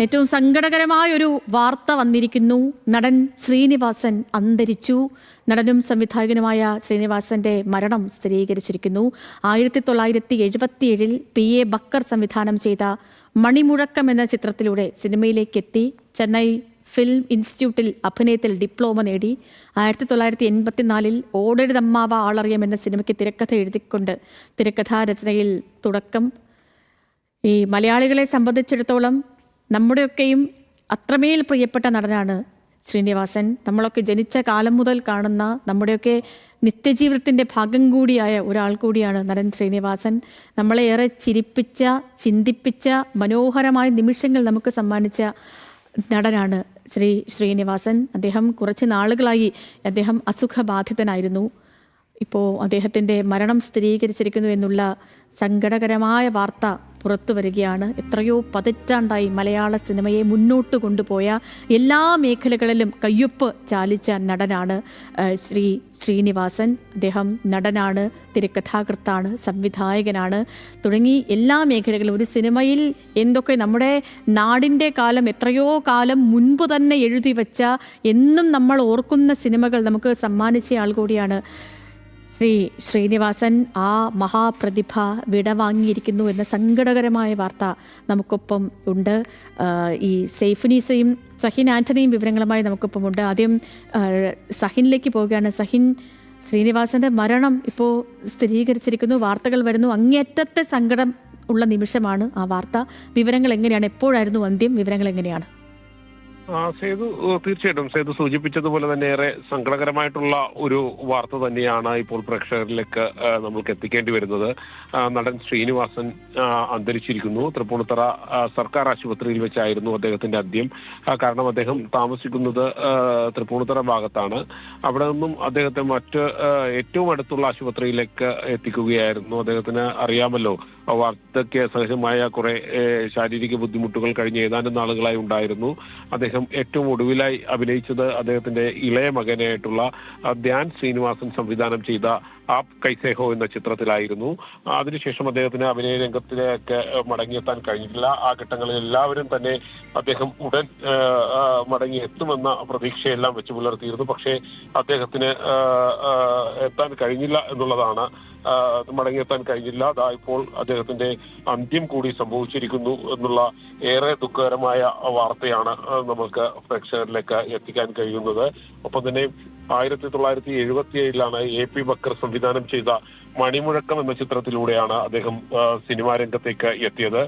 ഏറ്റവും സങ്കടകരമായ ഒരു വാർത്ത വന്നിരിക്കുന്നു. നടൻ ശ്രീനിവാസൻ അന്തരിച്ചു. നടനും സംവിധായകനുമായ ശ്രീനിവാസന്റെ മരണം സ്ഥിരീകരിച്ചിരിക്കുന്നു. ആയിരത്തി തൊള്ളായിരത്തി എഴുപത്തിയേഴിൽ പി. എ. ബക്കർ സംവിധാനം ചെയ്ത മണിമുഴക്കം എന്ന ചിത്രത്തിലൂടെ സിനിമയിലേക്ക് എത്തി ചെന്നൈ ഫിലിം ഇൻസ്റ്റിറ്റ്യൂട്ടിൽ അഭിനയത്തിൽ ഡിപ്ലോമ നേടി. ആയിരത്തി തൊള്ളായിരത്തി എൺപത്തിനാലിൽ ഓടരുതമ്മാവ ആളറിയം എന്ന സിനിമയ്ക്ക് തിരക്കഥ എഴുതിക്കൊണ്ട് തിരക്കഥാ രചനയിൽ തുടക്കം. ഈ മലയാളികളെ സംബന്ധിച്ചിടത്തോളം നമ്മുടെയൊക്കെയും അത്രമേൽ പ്രിയപ്പെട്ട നടനാണ് ശ്രീനിവാസൻ. നമ്മളൊക്കെ ജനിച്ച കാലം മുതൽ കാണുന്ന നമ്മുടെയൊക്കെ നിത്യജീവിതത്തിന്റെ ഭാഗം കൂടിയായ ഒരാൾ കൂടിയാണ് നടൻ ശ്രീനിവാസൻ. നമ്മളെ ഏറെ ചിരിപ്പിച്ച ചിന്തിപ്പിച്ച മനോഹരമായ നിമിഷങ്ങൾ നമുക്ക് സമ്മാനിച്ച നടനാണ് ശ്രീ ശ്രീനിവാസൻ. അദ്ദേഹം കുറച്ച് നാളുകളായി അദ്ദേഹം അസുഖബാധിതനായിരുന്നു. ഇപ്പോൾ അദ്ദേഹത്തിന്റെ മരണം സ്ഥിരീകരിച്ചിരിക്കുന്നു എന്നുള്ള സങ്കടകരമായ വാർത്ത പുറത്തു വരികയാണ്. എത്രയോ പതിറ്റാണ്ടായി മലയാള സിനിമയെ മുന്നോട്ട് കൊണ്ടുപോയ എല്ലാ മേഖലകളിലും കയ്യൊപ്പ് ചാലിച്ച നടനാണ് ശ്രീ ശ്രീനിവാസൻ. അദ്ദേഹം നടനാണ് തിരക്കഥാകൃത്താണ് സംവിധായകനാണ്. തുടങ്ങി എല്ലാ മേഖലകളിലും ഒരു സിനിമയിൽ എന്തൊക്കെ നമ്മുടെ നാടിന്റെ കാലം എത്രയോ കാലം മുൻപ് തന്നെ എഴുതി വച്ച എന്നും നമ്മൾ ഓർക്കുന്ന സിനിമകൾ നമുക്ക് സമ്മാനിച്ച ആൾ കൂടിയാണ് ശ്രീ ശ്രീനിവാസൻ ആ മഹാപ്രതിഭ വിടവാങ്ങിയിരിക്കുന്നു എന്ന സങ്കടകരമായ വാർത്ത നമുക്കൊപ്പം ഉണ്ട്. ഈ സെയ്ഫുനീസയും സഹിൻ ആന്റണിയും വിവരങ്ങളുമായി നമുക്കൊപ്പം ഉണ്ട്. ആദ്യം സഹിനിലേക്ക് പോവുകയാണ്. സഹിൻ ശ്രീനിവാസന്റെ മരണം ഇപ്പോൾ സ്ഥിരീകരിച്ചിരിക്കുന്നു. വാർത്തകൾ വരുന്നു. അങ്ങേറ്റത്തെ സങ്കടം ഉള്ള നിമിഷമാണ് ആ വാർത്ത. വിവരങ്ങൾ എങ്ങനെയാണ്? എപ്പോഴായിരുന്നു അന്ത്യം? വിവരങ്ങൾ എങ്ങനെയാണ്? ആ, സേതു തീർച്ചയായിട്ടും സേതു സൂചിപ്പിച്ചതുപോലെ തന്നെ ഏറെ സങ്കടകരമായിട്ടുള്ള ഒരു വാർത്ത തന്നെയാണ് ഇപ്പോൾ പ്രേക്ഷകരിലേക്ക് നമ്മൾക്ക് എത്തിക്കേണ്ടി വരുന്നത്. നടൻ ശ്രീനിവാസൻ അന്തരിച്ചിരിക്കുന്നു. തൃപ്പൂണിത്തറ സർക്കാർ ആശുപത്രിയിൽ വെച്ചായിരുന്നു അദ്ദേഹത്തിന്റെ അന്ത്യം. കാരണം അദ്ദേഹം താമസിക്കുന്നത് തൃപ്പൂണിത്തറ ഭാഗത്താണ്. അവിടെ നിന്നും അദ്ദേഹത്തെ മറ്റ് ഏറ്റവും അടുത്തുള്ള ആശുപത്രിയിലേക്ക് എത്തിക്കുകയായിരുന്നു. അദ്ദേഹത്തിന് അറിയാമല്ലോ വാർദ്ധക്യ സഹജമായ കുറെ ശാരീരിക ബുദ്ധിമുട്ടുകൾ കഴിഞ്ഞ ഏതാനും നാളുകളായി ഉണ്ടായിരുന്നു. അദ്ദേഹം ഏറ്റവും ഒടുവിലായി അഭിനയിച്ചത് അദ്ദേഹത്തിന്റെ ഇളയ മകനായിട്ടുള്ള ധ്യാൻ ശ്രീനിവാസൻ സംവിധാനം ചെയ്ത ആപ് കൈസേഹോ എന്ന ചിത്രത്തിലായിരുന്നു. അതിനുശേഷം അദ്ദേഹത്തിന് അഭിനയ രംഗത്തിലേക്ക് മടങ്ങിയെത്താൻ കഴിഞ്ഞിട്ടില്ല. ആ ഘട്ടങ്ങളിൽ എല്ലാവരും തന്നെ അദ്ദേഹം ഉടൻ മടങ്ങിയെത്തുമെന്ന പ്രതീക്ഷയെല്ലാം വെച്ച് പുലർത്തിയിരുന്നു. പക്ഷേ അദ്ദേഹത്തിന് എത്താൻ കഴിഞ്ഞില്ല എന്നുള്ളതാണ് മടങ്ങിയെത്താൻ കഴിഞ്ഞില്ല. അതാ ഇപ്പോൾ അദ്ദേഹത്തിന്റെ അന്ത്യം കൂടി സംഭവിച്ചിരിക്കുന്നു എന്നുള്ള ഏറെ ദുഃഖകരമായ വാർത്തയാണ് നമുക്ക് പ്രേക്ഷകരിലേക്ക് എത്തിക്കാൻ കഴിയുന്നത്. ഒപ്പം തന്നെ ആയിരത്തി തൊള്ളായിരത്തി എഴുപത്തി ഏഴിലാണ് എ പി ബക്കർ സംവിധാനം ചെയ്ത മണിമുഴക്കം എന്ന ചിത്രത്തിലൂടെയാണ് അദ്ദേഹം സിനിമാ രംഗത്തേക്ക് എത്തിയത്.